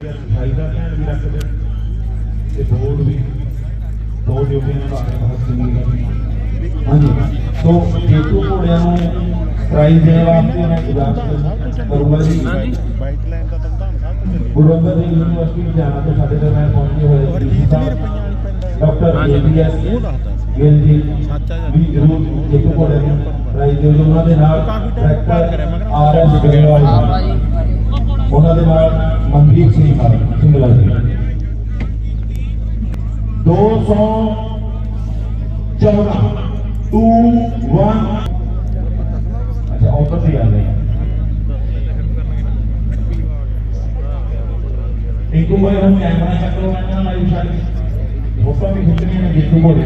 ਸਫ਼ਾਈ ਦਾ ਧਿਆਨ ਵੀ ਰੱਖਦੇ ਤੇ ਬੋਰਡ ਵੀ ਦੋ ਡਿਊਟੀਆਂ ਦਾ ਬਹੁਤ ਚੰਗੀ ਗੱਲ ਹਾਂਜੀ ਸੋ ਜੇਤੂ ਘੋੜਿਆਂ ਨੂੰ ਪ੍ਰਾਈਜ਼ ਦੇਣ ਵਾਸਤੇ ਮੈਂ ਗੁਜ਼ਾਰਿਸ਼ ਕਰੂੰਗਾ ਜੀ ਬਾਈਕ ਲਾਈਨ ਦਾ ਤੰਦਾਨ ਸਾਹਿਬ ਗੁਰੂ ਅੰਗਦ ਦੇਵ ਯੂਨੀਵਰਸਿਟੀ ਲੁਧਿਆਣਾ ਤੋਂ ਸਾਡੇ ਕੋਲ ਮੈਂ ਪਹੁੰਚੇ ਹੋਏ ਡਾਕਟਰ। ਏਬੀਐਸ। ਗਿੱਲ ਜੀ ਵੀ ਜ਼ਰੂਰ ਜੇਤੂ ਘੋੜਿਆਂ ਨੂੰ ਪ੍ਰਾਈਜ਼ ਦਿਓ ਉਹਨਾਂ ਦੇ ਨਾਲ ਕਾਫੀ time ਬਾਅਦ ਕਰਿਆ ਮੈਂ ਡਾਕਟਰ ਕਿਹਾ। ਆਰ ਐਸ ਗਰੇਵਾਲ ਜੀ ਉਹਨਾਂ ਦੇ ਨਾਲ ਮਨਦੀਪ ਸਿੰਘ ਮਾਨ ਸਿੰਗਲਾ ਜੀ। 214 2 1 ਅੱਛਾ ਉੱਪਰ ਦੀ ਆ ਗਈ। ਟਿੰਕੂ ਭਾਈ ਹੁਣ ਕੈਮਰਾ ਚੱਕ ਲਓ ਮੈਂ ਨਾ ਆਈ ਸ਼ਾਲੀ ਫੋਟੋ ਵੀ ਖਿੱਚਣੀ ਹੈ ਜਿੱਤੂ ਬੋਲੇ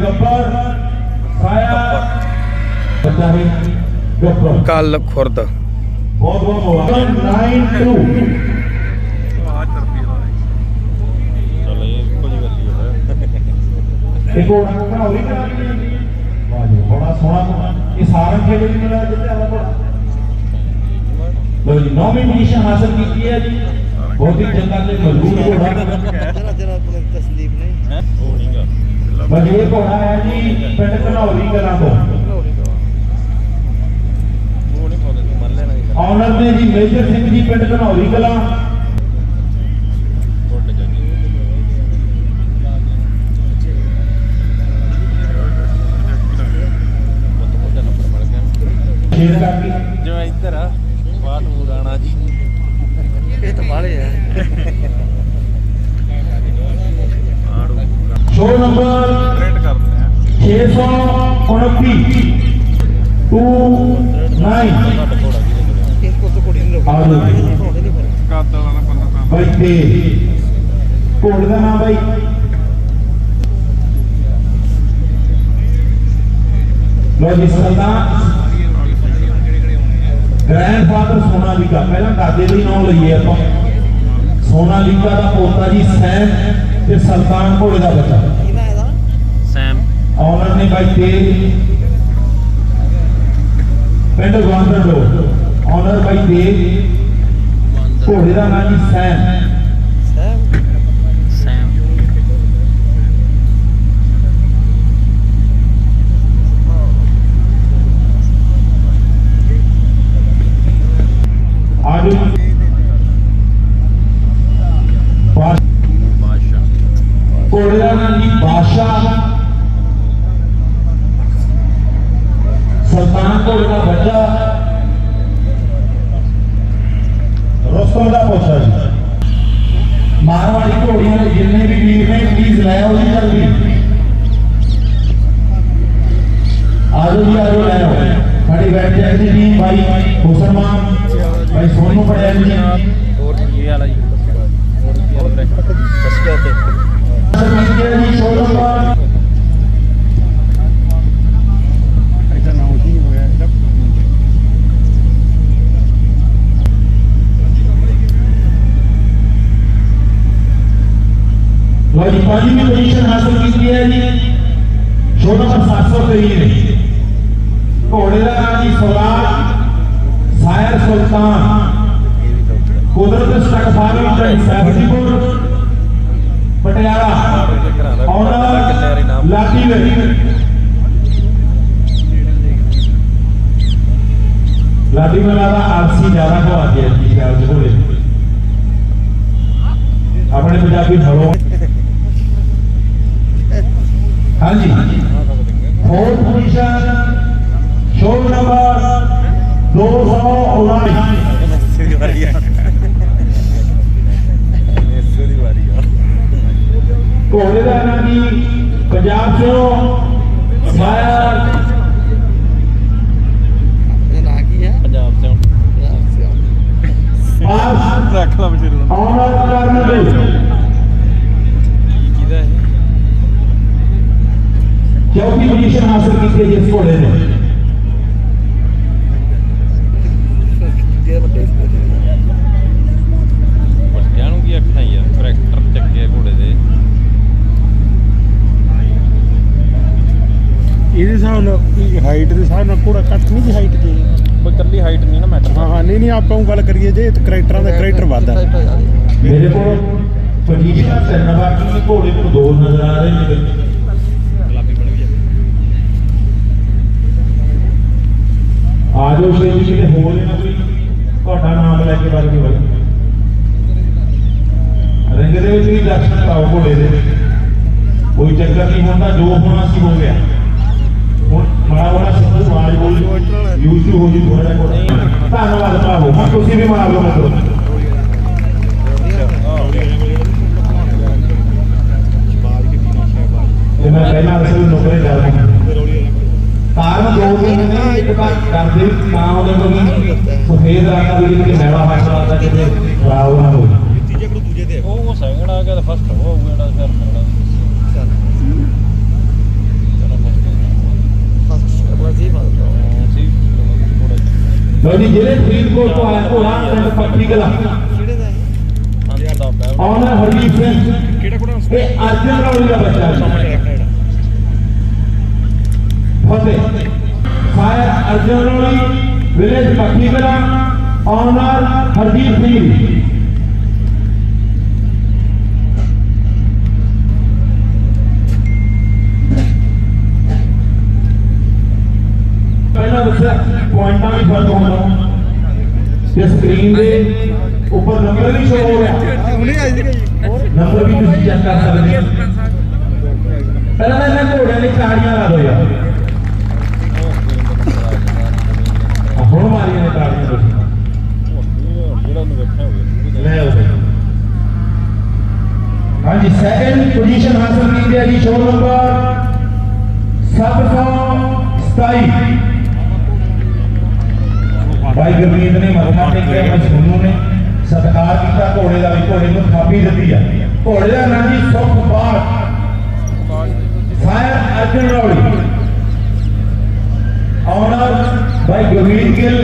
ਗੱਬਰ ਕੱਲ ਖੁਰਦ। ਬਹੁਤ ਬਹੁਤ ਮੁਬਾਰਕ 92 ਚੱਲ ਇਹ ਕੁਝ ਗੱਲ ਹੀ ਹੈ ਇੱਕ ਹੋਰ ਘੜਾਉਲੀ ਕਰਾਣੀ ਹੈ ਵਾਹ ਜੀ ਬੜਾ ਸੋਹਣਾ ਇਹ ਸਾਰਨ ਖੇਡ ਵੀ ਮਿਲਿਆ ਜਿੱਤੇ ਆਲਾ ਬੜਾ ਲੋ ਜੀ ਨੌਵੀਂ ਪੋਜੀਸ਼ਨ ਹਾਸਲ ਕੀਤੀ ਹੈ ਜੀ ਬਹੁਤ ਹੀ ਚੰਗਾ ਤੇ ਮਜ਼ਬੂਤ ਘੋੜਾ ਜਰਾ ਜਰਾ ਆਪਣੇ ਤਸਲੀਮ ਨੇ ਉਹ ਮਜਬੂਤ ਘੋੜਾ ਹੈ ਜੀ ਪਿੰਡ ਘਨੌਲੀ ਕਲਾਂ ਤੋਂ। ਆਨਰ ਨੇ ਜੀ ਮੇਜਰ ਸਿੰਘ ਜੀ ਪਿੰਡ ਘਨੌਲੀ ਕਲਾਂ। ਜਿਵੇਂ ਇੱਧਰ ਆ ਬਾਹਰ ਨੂੰ ਰਾਣਾ ਜੀ। ਇਹ ਤਾਂ ਬਾਲੇ ਆ। ਸ਼ੋ ਨੰਬਰ ਟ੍ਰੇਡ ਕਰਦੇ ਆ 629 2 9 ਬਾਈ ਤੇ ਘੋੜੇ ਦਾ ਨਾਮ ਬਾਈ। ਲੋ ਜੀ ਸਰਦਾਰ ਗ੍ਰੈਂਡਫਾਦਰ ਸੋਨਾਲੀਕਾ। ਪਹਿਲਾਂ ਦਾਦੇ ਦਾ ਹੀ ਨਾਮ ਲਈਏ ਆਪਾਂ। ਸੋਨਾ ਲੀਕਾ ਦਾ ਪੋਤਾ ਜੀ ਸੈਨ ਤੇ ਸੁਲਤਾਨ ਘੋੜੇ ਦਾ ਬੱਚਾ। ਸੈਮ। ਆਨਰ ਨੇ ਬਾਈ ਤੇ ਪਿੰਡ ਗਵਾਂਦਰ ਲੋ ਆਨਰ ਬਾਈ ਤੇ ਘੋੜੇ ਦਾ ਨਾਮ ਜੀ ਸੈਮ ਸੈਮ ਆਜੋ ਬਾਸ਼ ਬਾਦਸ਼ਾਹ ਘੋੜੇ ਦਾ ਨਾਮ ਜੀ ਬਾਦਸ਼ਾਹ ਸੁਲਤਾਨ ਘੋੜੇ ਉਹਨਾਂ ਦਾ 700 ਹੀ। ਨੇ ਘੋੜੇ ਦਾ ਨਾਮ ਜੀ ਸਵਰਾਜ ਸਾਇਰ ਸੁਲਤਾਨ। ਕੁਦਰਤ ਸਟਕਫਾਰੀ ਤੇ ਸੈਫਦੀਪੁਰ ਪਟਿਆਲਾ। ਔਰ ਲਾਟੀ ਦੇ ਲਾਡੀ ਬਨਾਵਾ ਆਰਸੀ ਜ਼ਿਆਦਾ ਹੋ ਗਿਆ ਜੀ ਗੱਲ ਹੋਏ ਆਪਣੇ ਪੰਜਾਬੀ ਫੜੋ ਹਾਂਜੀ। Fourth position show number 279 Messi ਦੀ ਵਾਰੀ ਆ ਮੈਸੀ ਦੀ ਵਾਰੀ ਆ ਘੋੜੇ ਦਾ ਨਾਮ ਜੀ ਪੰਜਾਬ ਚੋਂ ਸਾਇਰ ਇਹ ਨਾਂ ਕੀ ਹੈ? ਪੰਜਾਬ ਤੋਂ ਆਸ ਰੱਖ ਲਾ ਬਸ਼ੀਰ ਦਾ ਆਨਰ ਕਰਨ ਦੇ ਕੀ ਕਿਹਦਾ ਹੈ ਚੌਥੀ ਪੋਜੀਸ਼ਨ ਹਾਸਲ ਕੀਤੀ ਹੈ ਜੀ ਇਸ ਘੋੜੇ ਨੇ ਜੇ ਦੇ ਇਹਦੇ ਹਿਸਾਬ ਨਾਲ ਹਾਈਟ ਦੇ ਹਿਸਾਬ ਆ ਨਾ ਕੋੜਾ ਕੱਟ ਨਹੀਂ ਦੀ ਹਾਈਟ ਦੀ? ਕੋਈ ਕੱਲੀ ਹਾਈਟ ਨਹੀਂ ਨਾ ਮੈਟਰ ਹਾਂ ਹਾਂ ਨਹੀਂ ਨਹੀਂ ਆਪਾਂ ਉਹ ਗੱਲ ਕਰੀਏ ਜੇ ਕਰੈਕਟਰਾਂ ਦਾ ਕਰੈਕਟਰ ਵੱਧਦਾ ਮੇਰੇ ਕੋਲ ਪੋਜੀਸ਼ਨ ਤਿੰਨ ਬਾਕੀ ਨੇ ਘੋੜੇ ਨੂੰ ਦੋ ਨਜ਼ਰ ਆ ਰਹੇ ਨੇ। ਆ ਜਾਓ ਸ਼ੇਰ ਕਿਤੇ ਹੋਰ ਨਾ ਕੋਈ ਤੁਹਾਡਾ ਨਾਮ ਲੈ ਕੇ ਵੱਜ ਕੇ ਬਾਈ ਰਿੰਗ ਦੇ ਵਿੱਚ ਵੀ ਦਰਸ਼ਨ ਕਰਾਓ ਘੋੜੇ ਦੇ। ਕੋਈ ਚੱਕਰ ਨਹੀਂ ਹੁੰਦਾ, ਜੋ ਹੋਣਾ ਸੀ ਹੋ ਗਿਆ। ਹੁਣ ਮਾੜਾ ਮਾੜਾ ਸਿੱਧੂ ਆਵਾਜ਼ ਬੋਲੀ YouTube ਹੋ ਜੀ ਥੋੜਾ ਜਿਹਾ ਧੰਨਵਾਦ ਭਰਾਵੋ ਹੁਣ ਤੁਸੀਂ ਵੀ ਮਾਰ ਲਓ ਮਤਲਬ। ਤੇ ਮੈਂ ਪਹਿਲਾਂ ਅਸਲ ਨੌਕਰੀ ਕਰਦਾ ਕਾਰਨ ਦੋ ਦਿਨ ਨੇ ਇੱਕ ਤਾਂ ਕਰਦੇ ਵੀ ਤਾਂ ਉਹਦੇ ਕੋਲ ਵੀ ਸਫੇਦ ਰੰਗ ਦਾ ਵੀ ਕਿ ਮੈਲਾ ਹੱਥ ਲਾਦਾ ਕਿਤੇ ਖਰਾਬ ਨਾ ਹੋਵੇ ਉਹ ਉਹ ਸੈਕਿੰਡ ਆ ਗਿਆ ਤਾਂ ਫਸਟ ਉਹ ਹੋਊਗਾ ਜਿਹੜਾ ਫਿਰ ਅਗਲਾ ਚਲੋ ਫਸਟ ਸੀ ਥੋੜਾ ਲੋ ਜੀ ਜਿਹੜੇ ਫਰੀਦਕੋਟ ਤੋਂ ਆਇਆ ਘੋੜਾ ਪਿੰਡ ਪੱਟੀ ਕਲਾ ਅੰਦਰ ਦਾ ਬੈਲ ਆਨਰ ਹਰਦੀਪ ਸਿੰਘ ਕਿਹੜਾ ਕੋੜਾ ਇਹ ਅਰਜਨ ਰੌਲੀ ਦਾ ਬੱਚਾ ਹੈ ਫਤਿਹ। Fire Arjan Rauli village Patti Kala owner Hardeep Singh ਪਹਿਲਾਂ ਦੱਸਿਆ ਪੁਆਇੰਟਾਂ ਵੀ ਫ਼ਰਕ ਹੁੰਦਾ ਤੇ ਸਕਰੀਨ ਦੇ ਉੱਪਰ ਨੰਬਰ ਵੀ ਸ਼ੋ ਹੋ ਰਿਹਾ ਹੁਣੇ ਆਈ ਸੀ ਜੀ ਨੰਬਰ ਵੀ ਤੁਸੀਂ ਚੈੱਕ ਕਰ ਸਕਦੇ ਹੋ ਪਹਿਲਾਂ ਤਾਂ ਇਹਨਾਂ ਘੋੜਿਆਂ ਲਈ ਤਾੜੀਆਂ ਗੁਰਮੀਤ ਨੇ ਮੱਥਾ ਟੇਕਿਆ ਮਸਨੂਨ ਨੇ ਸਤਿਕਾਰ ਕੀਤਾ ਘੋੜੇ ਦਾ ਵੀ ਘੋੜੇ ਨੂੰ ਥਾਪੀ ਦਿੱਤੀ ਆ। ਘੋੜੇ ਦਾ ਨਾਂ ਜੀ ਸੁਖ ਬਾਟ ਫਾਇਰ ਅਰਜਨ ਰੌਲੀ। ਆਨਰ ਭਾਈ ਗੁਰਮੀਤ ਗਿੱਲ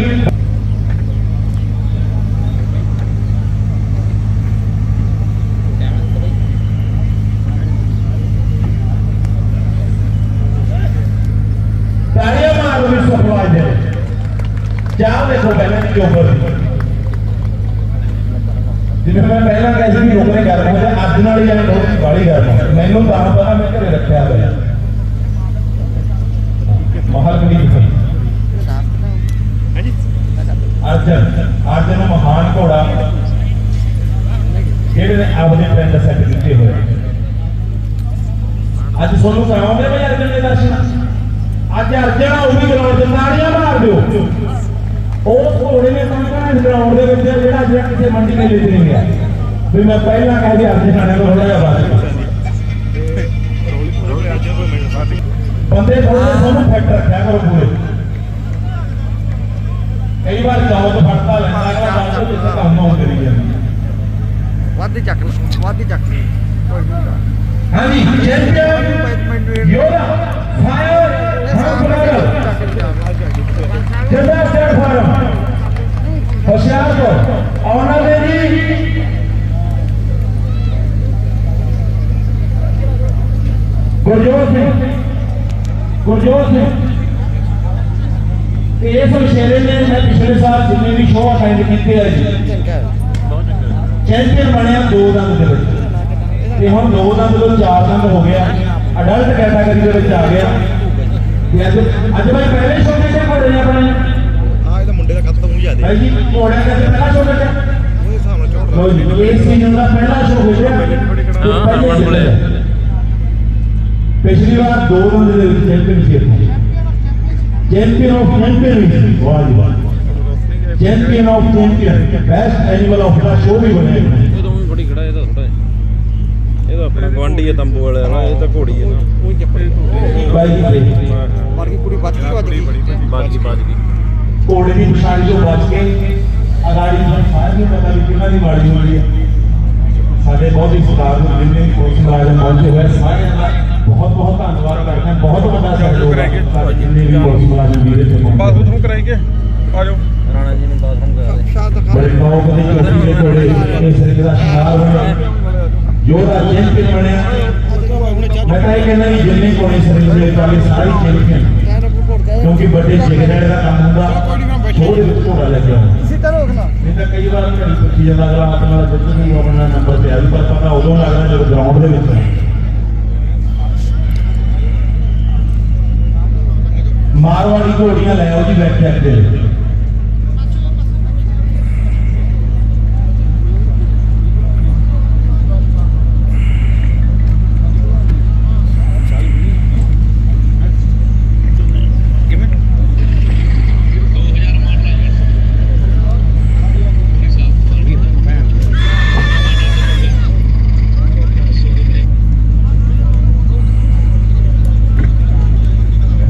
ਤਾੜੀਆਂ ਮਾਰੋ ਵੀ ਸੁਖਵਾਜ ਦੇ ਚਾਹ ਦੇਖੋ ਪਹਿਲਾਂ ਦੀ ਉਮਰ ਜਿਵੇਂ ਮੈਂ ਪਹਿਲਾਂ ਕਿਹਾ ਸੀ ਵੀ ਨੌਕਰੀ ਕਰਦਾ ਹਾਂ ਤੇ ਅੱਜ ਨਾਲ ਹੀ ਇਹ ਬਹੁਤ ਬਾੜੀ ਕਰਦਾ ਮੈਨੂੰ ਤਾਂ ਪਤਾ ਮੈਂ ਘਰੇ ਰੱਖਿਆ ਹੋਇਆ। ਮਹਲ ਕਲੀ ਹਾਂਜੀ। ਅਰਜਨ ਅਰਜਨ ਮਹਾਨ ਘੋੜਾ ਜਿਹੜੇ ਨੇ ਆਪਣੇ ਪਿੰਡ ਸੈੱਟ ਕੀਤੇ ਹੋਏ। ਅੱਜ ਤੁਹਾਨੂੰ ਕਰਾਉਂਦੇ ਬਈ ਅਰਜਨ ਦੇ ਦਰਸ਼ਨ। ਅੱਜ ਅਰਜਨ ਉਹ ਵੀ ਗਰਾਊਂਡ ਤੇ ਤਾੜੀਆਂ ਮਾਰ ਦਿਓ। ਉਹ ਘੋੜੇ ਨੇ ਤਾਂ ਕਹਿੰਦਾ ਗਰਾਊਂਡ ਦੇ ਵਿੱਚ ਜਿਹੜਾ ਜਿਹੜਾ ਕਿਸੇ ਮੰਡੀ ਨੇ ਲੈ ਨਹੀਂ ਗਿਆ ਵੀ ਮੈਂ ਪਹਿਲਾਂ ਕਹਿ ਦਿਆ ਅਰਜਨ ਆਣੇ ਨੂੰ ਥੋੜਾ ਜਿਹਾ ਬਾਤ ਬੰਦੇ ਥੋੜੇ ਜਿਹੇ ਤੁਹਾਨੂੰ ਫਿੱਟ ਰੱਖਿਆ ਕਰੋ ਪੂਰੇ। ਕਈ ਵਾਰ ਜਾਓ ਤਾਂ ਫੜਤਾ ਲੈਂਦਾ ਹੈਗਾ ਜਾਓ ਤਾਂ ਜਿੱਥੇ ਕੰਮ ਆਉਂ ਕਰੀ ਜਾਂਦਾ। ਵਾਦੀ ਚੱਕ ਵਾਦੀ ਚੱਕ ਕੋਈ ਨਹੀਂ ਹਾਂਜੀ ਚੈਂਪੀਅਨ ਯੋਧਾ ਫਾਇਰ ਹਰਬਲਰ ਜੱਦਾ ਸਟੇਟ ਫਾਰਮ ਹੁਸ਼ਿਆਰਪੁਰ ਆਉਣਾ ਦੇ ਜੀ ਗੁਰਜੋਤ ਸਿੰਘ ਗੁਰਜੋਤ ਸਿੰਘ ਤੇ ਇਸ ਵਿਸ਼ੇਰੇ ਨੇ ਮੈਂ ਪਿਛਲੇ ਸਾਲ ਜਿੰਨੇ ਵੀ ਸ਼ੋਅ ਅਟੈਂਡ ਕੀਤੇ ਆ ਜੀ ਚੈਂਪੀਅਨ ਬਣਿਆ ਦੋ ਦੰਦ ਦੇ ਵਿੱਚ ਤੇ ਹੁਣ ਦੋ ਦੰਦ ਤੋਂ ਚਾਰ ਦੰਦ ਹੋ ਗਿਆ ਅਡਲਟ ਕੈਟਾਗਰੀ ਦੇ ਵਿੱਚ ਆ ਗਿਆ ਤੇ ਅੱਜ ਅੱਜ ਭਾਈ ਪਹਿਲੇ ਸ਼ੋਅ ਦੇ ਘੋੜੇ ਨੇ ਆਪਣੇ ਹਾਂ ਇਹਦਾ ਮੁੰਡੇ ਦਾ ਤਾਂ ਜਿਆਦੇ ਭਾਈ ਜੀ ਘੋੜਿਆਂ ਦਾ ਪਹਿਲਾ ਸ਼ੋਅ ਦੇ ਉਹਦੇ ਹਿਸਾਬ ਨਾਲ ਝੋਟਾ ਲੋ ਜੀ ਇਸ ਸੀਜ਼ਨ ਦਾ ਪਹਿਲਾ ਸ਼ੋਅ ਹੋ ਗਿਆ। ਤੇ ਹਾਂ, ਹਰਮਨ ਕੋਲੇ। ਪਿਛਲੀ ਵਾਰ ਦੋ ਦੰਦ ਦੇ ਵਿੱਚ ਚੈਂਪੀਅਨਸ਼ਿਪ ਚੈਂਪੀਅਨ ਆਫ ਚੈਂਪੀਅਨ ਵਾਹ ਜੀ ਵਾਹ champion of champion best animal of the show ਵੀ ਬਣਿਆ ਇਹ ਤਾਂ ਵੀ ਬੜੀ ਖੜਾ ਇਹਦਾ ਥੋੜਾ ਇਹ ਤਾਂ ਆਪਣਾ ਗਵਾਂਢੀ ਹੈ ਤੰਬੂ ਵਾਲਾ ਨਾ ਇਹ ਤਾਂ ਘੋੜੀ ਹੈ ਨਾ। ਉਹ ਚੱਪਲ ਬਾਈ ਜੀ ਦੇਖ। ਮਰ ਗਈ ਬਚ ਗਈ। ਬਚ ਬਾਜ ਗਈ। ਘੋੜੇ ਦੀ ਪਛਾਣ ਤੋਂ ਬਚ ਕੇ ਅਗਾੜੀ ਨੂੰ ਸਾਰਿਆਂ ਨੂੰ ਪਤਾ ਵੀ ਕਿਹਨਾਂ ਦੀ ਮਾੜੀ ਹੋਈ ਹੈ। ਸਾਡੇ ਬਹੁਤ ਹੀ ਸਤਿਕਾਰ ਨੂੰ ਜਿੰਨੇ ਪੁਲਿਸ ਮੁਲਾਜ਼ਮ ਪਹੁੰਚੇ ਹੋਏ। ਸਾਰਿਆਂ ਦਾ ਬਹੁਤ ਬਹੁਤ ਧੰਨਵਾਦ ਕਰਦੇ ਹਾਂ। ਬਹੁਤ ਵੱਡਾ ਸਹਿਯੋਗ ਹੈ ਸਾਡੇ ਜਿੰਨੇ ਵੀ ਪੁਲਿਸ ਮੁਲਾਜ਼ਮ ਵੀਰੇ ਤੇ ਨੂੰ ਕਰਾਏਗੇ ਆ। ਜਾਓ ਰਾਣਾ ਜੀ ਨੇ ਬਾਥਰੂਮ ਕਰਾ ਦੇ। ਸ਼ਾਹ ਤਾਂ ਬੜੇ ਚੋਟੀ ਦੇ ਘੋੜੇ ਇਹ ਸਰੀਰ ਦਾ ਸ਼ਿੰਗਾਰ ਬਣਿਆ। ਯੋਧਾ ਚੈਂਪੀਅਨ ਬਣਿਆ ਮੈਂ ਤਾਂ ਇਹ ਕਹਿੰਦਾ ਵੀ ਜਿੰਨੇ ਘੋੜੇ ਸਰੀਰ ਦੇ ਵਾਲੇ ਸਾਰੇ ਚੈਂਪੀਅਨ ਕਹਿ ਰਿਹਾ ਕੋਈ ਘੋੜ ਗਿਆ ਕਿਉਂਕਿ ਵੱਡੇ ਸਿਗਨਲ ਦਾ ਕੰਮ ਹੁੰਦਾ ਥੋੜੇ ਵਿੱਚ ਘੋੜਾ ਲੈ ਕੇ ਆਉਂਦਾ। ਇਸੇ ਤਰ੍ਹਾਂ ਰੋਕਣਾ। ਨਹੀਂ ਤਾਂ ਕਈ ਵਾਰ ਘੜੀ ਪੁੱਛੀ ਜਾਂਦਾ ਅਗਲਾ ਆਪਣੇ ਨਾਲ ਜਿੱਦ ਨਹੀਂ ਹੋਣਾ ਨੰਬਰ ਤੇ ਆ ਵੀ ਪਰ ਪਤਾ ਉਦੋਂ ਲੱਗਦਾ ਜਦੋਂ ਗਰਾਊਂਡ ਦੇ ਵਿੱਚ। ਮਾਰਵਾੜੀ ਘੋੜੀਆਂ ਲੈ ਆਓ ਜੀ ਬੈਠੇ ਅੱਗੇ।